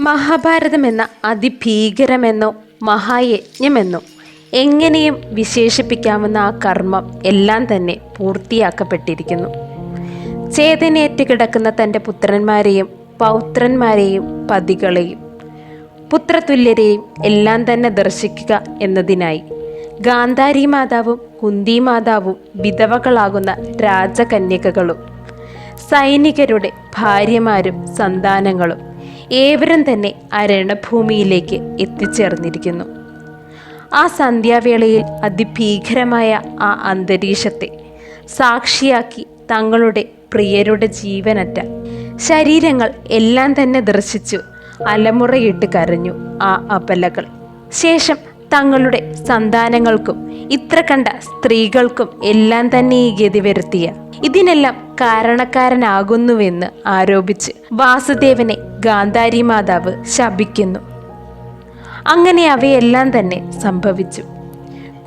മഹാഭാരതമെന്ന അതിഭീകരമെന്നോ മഹായജ്ഞമെന്നോ എങ്ങനെയും വിശേഷിപ്പിക്കാവുന്ന ആ കർമ്മം എല്ലാം തന്നെ പൂർത്തിയാക്കപ്പെട്ടിരിക്കുന്നു. ചേതനേറ്റ് കിടക്കുന്ന തന്റെ പുത്രന്മാരെയും പൗത്രന്മാരെയും പതികളെയും പുത്രതുല്യരെയും എല്ലാം തന്നെ ദർശിക്കുക എന്നതിനായി ഗാന്ധാരി മാതാവും കുന്തി മാതാവും വിധവകളാകുന്ന രാജകന്യകകളും സൈനികരുടെ ഭാര്യമാരും സന്താനങ്ങളും ഏവരും തന്നെ അരണഭൂമിയിലേക്ക് രണഭൂമിയിലേക്ക് എത്തിച്ചേർന്നിരിക്കുന്നു. ആ സന്ധ്യാവേളയിൽ അതിഭീകരമായ ആ അന്തരീക്ഷത്തെ സാക്ഷിയാക്കി തങ്ങളുടെ പ്രിയരുടെ ജീവനറ്റ ശരീരങ്ങൾ എല്ലാം തന്നെ ദർശിച്ചു അലമുറയിട്ട് കരഞ്ഞു ആ അപലകൾ. ശേഷം തങ്ങളുടെ സന്താനങ്ങൾക്കും ഇത്ര കണ്ട സ്ത്രീകൾക്കും എല്ലാം തന്നെ ഈ ഗതി വരുത്തിയ. ഇതിനെല്ലാം കാരണക്കാരനാകുന്നുവെന്ന് ആരോപിച്ച് വാസുദേവനെ ഗാന്ധാരി മാതാവ് ശപിക്കുന്നു. അങ്ങനെ അവയെല്ലാം തന്നെ സംഭവിച്ചു.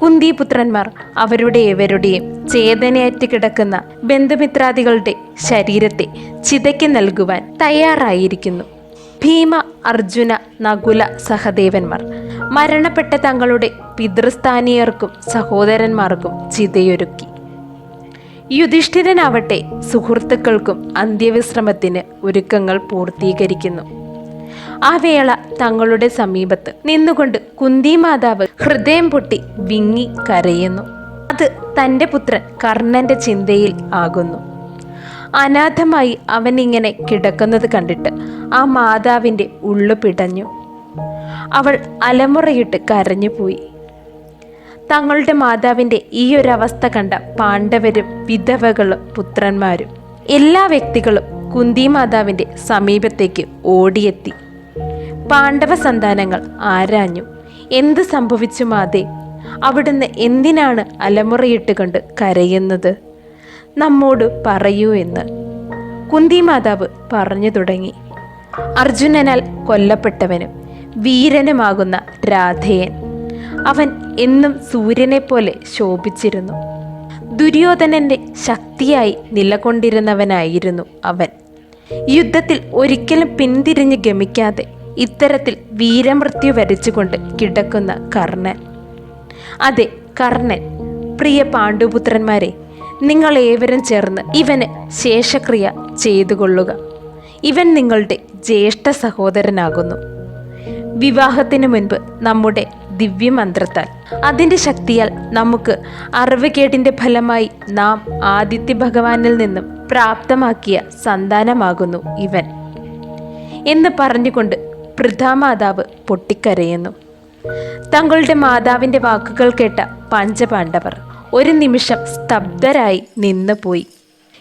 കുന്തിപുത്രന്മാർ അവരുടെ ഇവരുടെയും ചേതനയേറ്റ് കിടക്കുന്ന ബന്ധുമിത്രാദികളുടെ ശരീരത്തെ ചിതയ്ക്ക് നൽകുവാൻ തയ്യാറായിരിക്കുന്നു. ഭീമ അർജുന നകുല സഹദേവന്മാർ മരണപ്പെട്ട തങ്ങളുടെ പിതൃസ്ഥാനീയർക്കും സഹോദരന്മാർക്കും ചിതയൊരുക്കി. യുധിഷ്ഠിരനാവട്ടെ സുഹൃത്തുക്കൾക്കും അന്ത്യവിശ്രമത്തിന് ഒരുക്കങ്ങൾ പൂർത്തീകരിക്കുന്നു. ആ വേള തങ്ങളുടെ സമീപത്ത് നിന്നുകൊണ്ട് കുന്തി മാതാവ് ഹൃദയം പൊട്ടി വിങ്ങി കരയുന്നു. അത് തന്റെ പുത്രൻ കർണന്റെ ചിന്തയിൽ ആകുന്നു. അനാഥമായി അവൻ ഇങ്ങനെ കിടക്കുന്നത് കണ്ടിട്ട് ആ മാതാവിന്റെ ഉള്ളു പിടഞ്ഞു. അവൾ അലമുറയിട്ട് കരഞ്ഞുപോയി. തങ്ങളുടെ മാതാവിന്റെ ഈ ഒരു അവസ്ഥ കണ്ട പാണ്ഡവരും വിധവകളും പുത്രന്മാരും എല്ലാ വ്യക്തികളും കുന്തി മാതാവിന്റെ സമീപത്തേക്ക് ഓടിയെത്തി. പാണ്ഡവ സന്താനങ്ങൾ ആരാഞ്ഞു? എന്ത് സംഭവിച്ചു മാതേ? അവിടുന്ന് എന്തിനാണ് അലമുറയിട്ട് കണ്ട് കരയുന്നത്? നമ്മോട് പറയൂ എന്ന്. കുന്തി മാതാവ് പറഞ്ഞു തുടങ്ങി. അർജുനനാൽ കൊല്ലപ്പെട്ടവനും വീരനുമാകുന്ന രാധേയൻ. അവൻ എന്നും സൂര്യനെ പോലെ ശോഭിച്ചിരുന്നു. ദുര്യോധനന്റെ ശക്തിയായി നിലകൊണ്ടിരുന്നവനായിരുന്നു അവൻ. യുദ്ധത്തിൽ ഒരിക്കലും പിന്തിരിഞ്ഞ് ഗമിക്കാതെ ഇത്തരത്തിൽ വീരമൃത്യു വരച്ചുകൊണ്ട് കിടക്കുന്ന കർണൻ. അതെ കർണൻ. പ്രിയ പാണ്ഡുപുത്രന്മാരെ നിങ്ങൾ ഏവരും ചേർന്ന് ഇവന് ശേഷക്രിയ ചെയ്തു കൊള്ളുക ഇവൻ നിങ്ങളുടെ ജ്യേഷ്ഠ സഹോദരനാകുന്നു. വിവാഹത്തിന് മുൻപ് നമ്മുടെ ദിവ്യമന്ത്രത്താൽ. അതിന്റെ ശക്തിയാൽ നമുക്ക് അറിവുകേട്ടിന്റെ ഫലമായി നാം ആദിത്യ ഭഗവാനിൽ നിന്നും പ്രാപ്തമാക്കിയ സന്താനമാകുന്നു ഇവൻ എന്ന് പറഞ്ഞുകൊണ്ട് പൃഥാമാതാവ് പൊട്ടിക്കരയുന്നു. തങ്ങളുടെ മാതാവിന്റെ വാക്കുകൾ കേട്ട പഞ്ചപാണ്ഡവർ ഒരു നിമിഷം സ്തബ്ധരായി നിന്നുപോയി.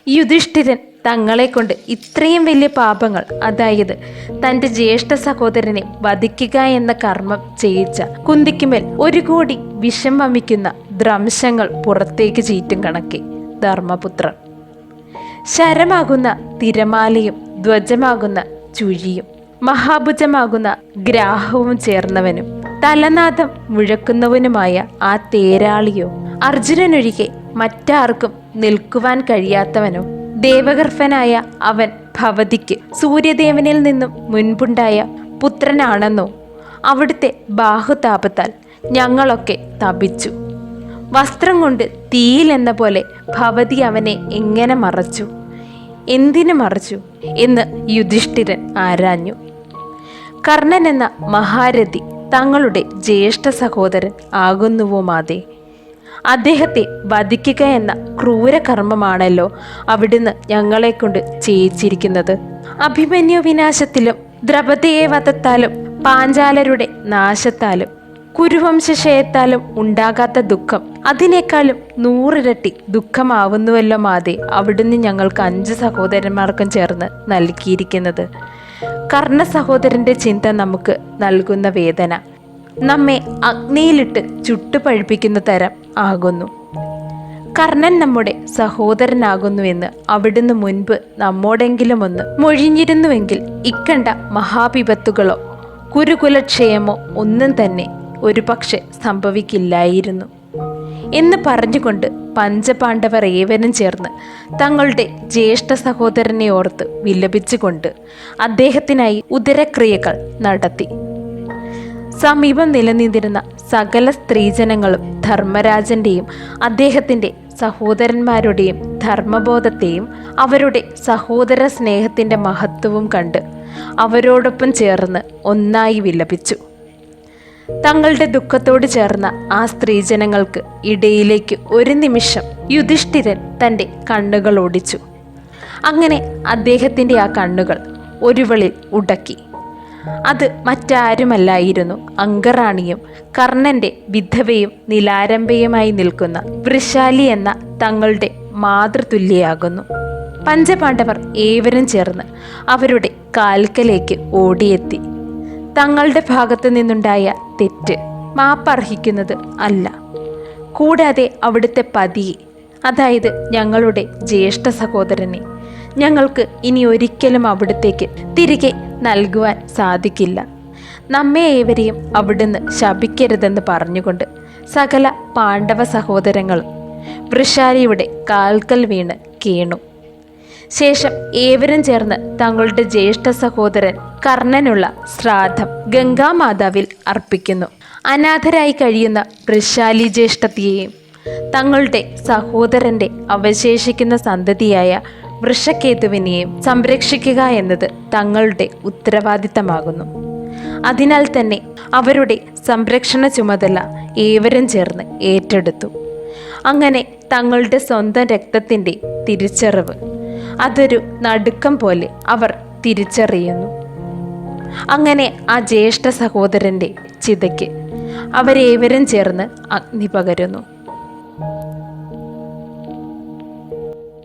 യുധിഷ്ഠിരൻ തങ്ങളെ കൊണ്ട് ഇത്രയും വലിയ പാപങ്ങൾ അതായത് തന്റെ ജ്യേഷ്ഠ സഹോദരനെ വധിക്കുക എന്ന കർമ്മം ചെയ്യിച്ച കുന്തിക്കുമേൽ ഒരു കോടി വിഷം വമിക്കുന്ന ദ്രംശങ്ങൾ പുറത്തേക്ക് ചീറ്റും കണക്കി ധർമ്മപുത്രൻ. ശരമാകുന്ന തിരമാലയും ധ്വജമാകുന്ന ചുഴിയും മഹാഭുജമാകുന്ന ഗ്രാഹവും ചേർന്നവനും തലനാഥം മുഴക്കുന്നവനുമായ ആ തേരാളിയോ അർജുനനൊഴികെ മറ്റാർക്കും നിൽക്കുവാൻ കഴിയാത്തവനോ ദേവഗർഭനായ അവൻ ഭവതിക്ക് സൂര്യദേവനിൽ നിന്നും മുൻപുണ്ടായ പുത്രനാണെന്നോ അവിടുത്തെ ബാഹുതാപത്താൽ ഞങ്ങളൊക്കെ തപിച്ചു. വസ്ത്രം കൊണ്ട് തീയിലെന്ന പോലെ ഭവതി അവനെ എങ്ങനെ മറച്ചു? എന്തിനു മറച്ചു? എന്ന് യുധിഷ്ഠിരൻ ആരാഞ്ഞു. കർണൻ എന്ന മഹാരഥി തങ്ങളുടെ ജ്യേഷ്ഠ സഹോദരൻ ആകുന്നുവോ മാതേ? അദ്ദേഹത്തെ വധിക്കുക എന്ന ക്രൂരകർമ്മമാണല്ലോ അവിടുന്ന് ഞങ്ങളെ കൊണ്ട് ചെയ്യിച്ചിരിക്കുന്നത്. അഭിമന്യു വിനാശത്തിലും ദ്രപതയെ വധത്താലും പാഞ്ചാലരുടെ നാശത്താലും കുരുവംശക്ഷയത്താലും ഉണ്ടാകാത്ത ദുഃഖം അതിനേക്കാളും നൂറിരട്ടി ദുഃഖമാവുന്നുവല്ലോ മാതെ അവിടുന്ന് ഞങ്ങൾക്ക് അഞ്ച് സഹോദരന്മാർക്കും ചേർന്ന് നൽകിയിരിക്കുന്നത്. കർണ സഹോദരന്റെ ചിന്ത നമുക്ക് നൽകുന്ന വേദന. നമ്മെ അഗ്നിയിലിട്ട് ചുട്ടുപഴിപ്പിക്കുന്ന തരം ആകുന്നു. കർണൻ നമ്മുടെ സഹോദരനാകുന്നുവെന്ന് അവിടുന്ന് മുൻപ് നമ്മോടെങ്കിലും ഒന്ന് മൊഴിഞ്ഞിരുന്നുവെങ്കിൽ ഇക്കണ്ട മഹാവിപത്തുകളോ കുരുകുലക്ഷയമോ ഒന്നും തന്നെ ഒരുപക്ഷെ സംഭവിക്കില്ലായിരുന്നു. എന്ന് പറഞ്ഞുകൊണ്ട് പഞ്ചപാണ്ഡവർ ഏവരും ചേർന്ന് തങ്ങളുടെ ജ്യേഷ്ഠ സഹോദരനെ ഓർത്ത് വിലപിച്ചുകൊണ്ട് അദ്ദേഹത്തിനായി ഉദരക്രിയകൾ നടത്തി. സമീപം നിലനിന്നിരുന്ന സകല സ്ത്രീജനങ്ങളും ധർമ്മരാജന്റെയും അദ്ദേഹത്തിന്റെ സഹോദരന്മാരുടെയും ധർമ്മബോധത്തെയും അവരുടെ സഹോദര സ്നേഹത്തിന്റെ മഹത്വവും കണ്ട് അവരോടൊപ്പം ചേർന്ന് ഒന്നായി വിലപിച്ചു. തങ്ങളുടെ ദുഃഖത്തോട് ചേർന്ന ആ സ്ത്രീജനങ്ങൾക്ക് ഇടയിലേക്ക് ഒരു നിമിഷം യുധിഷ്ഠിരൻ തന്റെ കണ്ണുകൾ ഓടിച്ചു. അങ്ങനെ അദ്ദേഹത്തിന്റെ ആ കണ്ണുകൾ ഒരുവളിൽ ഉടക്കി. അത് മറ്റാരുമല്ലായിരുന്നു. അങ്കറാണിയും കർണന്റെ വിധവയും നിലാരംഭയുമായി നിൽക്കുന്ന വൃഷാലി എന്ന തങ്ങളുടെ മാതൃതുല്യയാകുന്നു. പഞ്ചപാണ്ഡവർ ഏവരും ചേർന്ന് അവരുടെ കാൽക്കലേക്ക് ഓടിയെത്തി. തങ്ങളുടെ ഭാഗത്തു നിന്നുണ്ടായ തെറ്റ് മാപ്പർഹിക്കുന്നത് അല്ല. കൂടാതെ അവിടുത്തെ പതിയെ അതായത് ഞങ്ങളുടെ ജ്യേഷ്ഠ സഹോദരനെ ഞങ്ങൾക്ക് ഇനി ഒരിക്കലും അവിടത്തേക്ക് തിരികെ നൽകുവാൻ സാധിക്കില്ല. നമ്മെ ഏവരെയും അവിടുന്ന് ശപിക്കരുതെന്ന് പറഞ്ഞുകൊണ്ട് സകല പാണ്ഡവ സഹോദരങ്ങളും വൃഷാലിയുടെ കാൽക്കൽ വീണ് കീണു. ശേഷം ഏവരും ചേർന്ന് തങ്ങളുടെ ജ്യേഷ്ഠ സഹോദരൻ കർണനുള്ള ശ്രാദ്ധം ഗംഗാമാതാവിൽ അർപ്പിക്കുന്നു. അനാഥരായി കഴിയുന്ന വൃഷാലി ജ്യേഷ്ഠത്തിയെയും തങ്ങളുടെ സഹോദരന്റെ അവശേഷിക്കുന്ന സന്തതിയായ വൃഷക്കേതുവിനെയും സംരക്ഷിക്കുക എന്നത് തങ്ങളുടെ ഉത്തരവാദിത്തമാകുന്നു. അതിനാൽ തന്നെ അവരുടെ സംരക്ഷണ ചുമതല ഏവരും ചേർന്ന് ഏറ്റെടുത്തു. അങ്ങനെ തങ്ങളുടെ സ്വന്തം രക്തത്തിന്റെ തിരിച്ചറിവ് അതൊരു നടുക്കം പോലെ അവർ തിരിച്ചറിയുന്നു. അങ്ങനെ ആ ജ്യേഷ്ഠ സഹോദരന്റെ ചിതയ്ക്ക് അവരേവരും ചേർന്ന് അഗ്നി പകരുന്നു.